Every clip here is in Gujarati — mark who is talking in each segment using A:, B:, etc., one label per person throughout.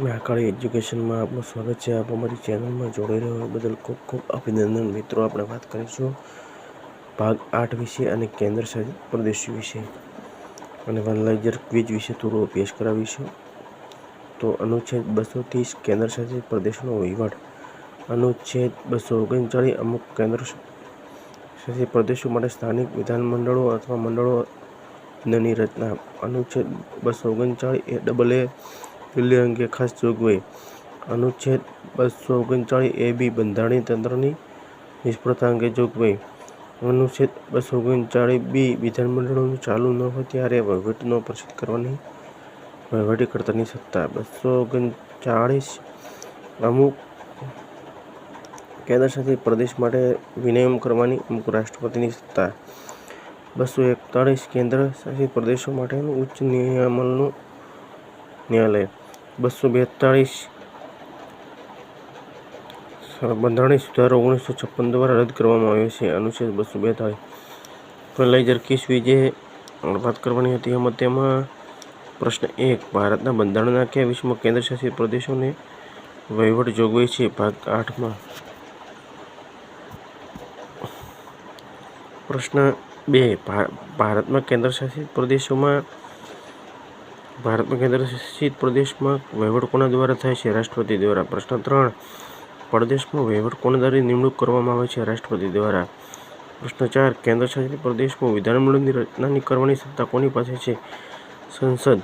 A: મહાકાળી એજ્યુકેશનમાં આપનું સ્વાગત છે. આપ અમારી ચેનલમાં જોડાઈ રહ્યો બદલ ખૂબ ખૂબ અભિનંદન. મિત્રો, આપણે વાત કરીશું ભાગ આઠ વિશે અને કેન્દ્ર શાસિત પ્રદેશ વિશે. અને વનલાઇઝર ક્વિઝ વિશે થોડો અભ્યાસ કરાવીશું. તો અનુચ્છેદ બસો ત્રીસ કેન્દ્ર શાસિત પ્રદેશનો વહીવટ. અનુચ્છેદ બસો ઓગણચાળીસ અમુક કેન્દ્ર શાસિત પ્રદેશો માટે સ્થાનિક વિધાનમંડળો અથવા મંડળોની રચના. અનુચ્છેદ બસો ઓગણચાળીસ એ ડબલ એ દિલ્હી અંગે ખાસ જોગવાઈ. અનુચ્છેદ બસો ઓગણચાળીસ એ બી બંધારણીય તંત્રની નિષ્ફળતા અંગે જોગવાઈ. અનુચ્છેદ બસો ઓગણચાળીસ બી વિધાનમંડળોનું ચાલુ ન હોય ત્યારે વહીવટનો પ્રસિદ્ધ કરવાની વહીવટીકર્તાની સત્તા. બસો ઓગણચાળીસ અમુક કેન્દ્રશાસિત પ્રદેશ માટે વિનિયમ કરવાની અમુક રાષ્ટ્રપતિની સત્તા. બસો એકતાળીસ કેન્દ્ર શાસિત પ્રદેશો માટેનું ઉચ્ચ નિયમનનું ન્યાયાલય. બસો બેતાળીસ. બંધારણીય સુધારો ઓગણીસો છપ્પન દ્વારા રદ કરવામાં આવ્યો છે. અનુચ્છેદ બસો બેતાળીસ. ફર્ટિલાઇઝર કેસ વિજે વાત કરવાની હતી. એમાં તેમાં પ્રશ્ન એક, ભારતના બંધારણના કયા વિશ્વમાં કેન્દ્ર શાસિત પ્રદેશોને વહીવટ જોગવાઈ છે. ભાગ આઠમાં પ્રશ્ન બે ભારતમાં કેન્દ્ર શાસિત પ્રદેશોમાં ભારતમાં કેન્દ્રશાસિત પ્રદેશમાં વહીવટ કોના દ્વારા થાય છે. રાષ્ટ્રપતિ દ્વારા પ્રશ્ન ત્રણ. પ્રદેશમાં વહીવટ કોના દ્વારા નિમણૂક કરવામાં આવે છે રાષ્ટ્રપતિ દ્વારા. પ્રશ્ન ચાર. કેન્દ્રશાસિત પ્રદેશમાં વિધાનમંડળની રચનાની કરવાની સત્તા કોની પાસે છે? સંસદ.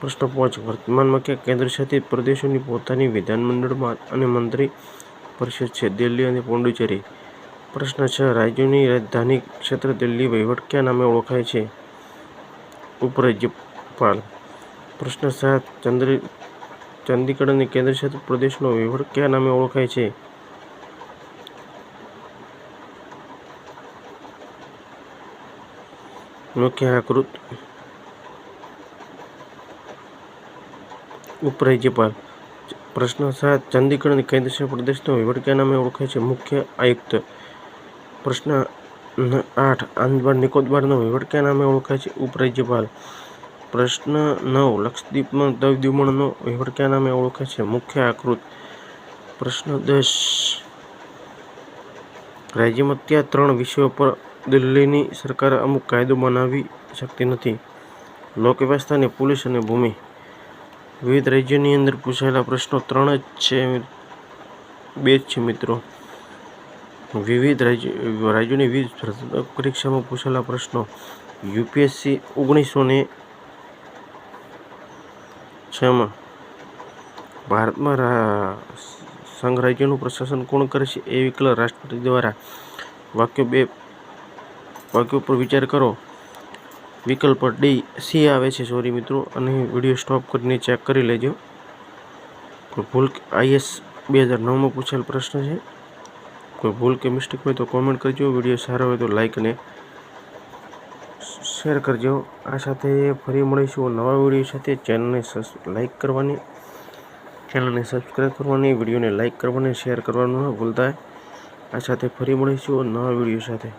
A: પ્રશ્ન પાંચ. વર્તમાનમાં કે કેન્દ્રશાસિત પ્રદેશોની પોતાની વિધાનમંડળમાં અને મંત્રી પરિષદ છે? દિલ્હી અને પોંડિચેરી પ્રશ્ન છ. રાજ્યોની રાજધાની ક્ષેત્ર દિલ્હી વહીવટ કયા નામે ઓળખાય છે? ઉપરાજ્યપાલ પ્રશ્ન સાત, ચંદ્ર ચંદીગઢ અને કેન્દ્રશાસિત પ્રદેશનો વિવર કયા નામે ઓળખાય છે? મુખ્ય આકૃત ઉપરાજ્યપાલ પ્રશ્ન સાત ચંદીગઢ અને કેન્દ્રશાસિત પ્રદેશનો વિવર કયા નામે ઓળખાય છે? મુખ્ય આયુક્ત. પ્રશ્ન આઠ આંદબાર નિકોબારનો વિવર કયા નામે ઓળખાય છે? ઉપરાજ્યપાલ પ્રશ્ન નવ લક્ષદ્વીપમાં દ્વીપમંડળનો વહીવટ કયા નામે ઓળખે છે? મુખ્ય આકૃત પ્રશ્ન દસ. રાજ્યમાં ત્યાં ત્રણ વિષયો પર દિલ્હીની સરકાર અમુક કાયદો બનાવી શકતી નથી. લોક વ્યવસ્થાની પોલીસ અને ભૂમિ. વિવિધ રાજ્યોની અંદર પૂછાયેલા પ્રશ્નો ત્રણ જ છે બે જ છે મિત્રો. વિવિધ રાજ્યો, રાજ્યોની વિવિધ પરીક્ષામાં પૂછેલા પ્રશ્નો. યુપીએસસી ઓગણીસો ને છમાં ભારતમાં સંઘ રાજ્યનું પ્રશાસન કોણ કરે છે એ વિકલ્પ રાષ્ટ્રપતિ દ્વારા વાક્યો બે વાક્યો પર વિચાર કરો. વિકલ્પ ડી સી આવે છે. સોરી મિત્રો, અને વીડિયો સ્ટોપ કરીને ચેક કરી લેજો. કોઈ ભૂલ આઈએસ બે હજાર નવમાં પૂછેલ પ્રશ્ન છે. કોઈ ભૂલ કે મિસ્ટેક હોય તો કોમેન્ટ કરજો. વીડિયો સારો હોય તો લાઈક અને શેર કરજો. આ સાથે ફરી મળીશું નવા વીડિયો સાથે. ચેનલને લાઇક કરવાની, ચેનલને સબસ્ક્રાઈબ કરવાની, વિડીયોને લાઇક કરવાની શેર કરવાનું ન ભૂલતા. આ સાથે ફરી મળીશું નવા વીડિયો સાથે.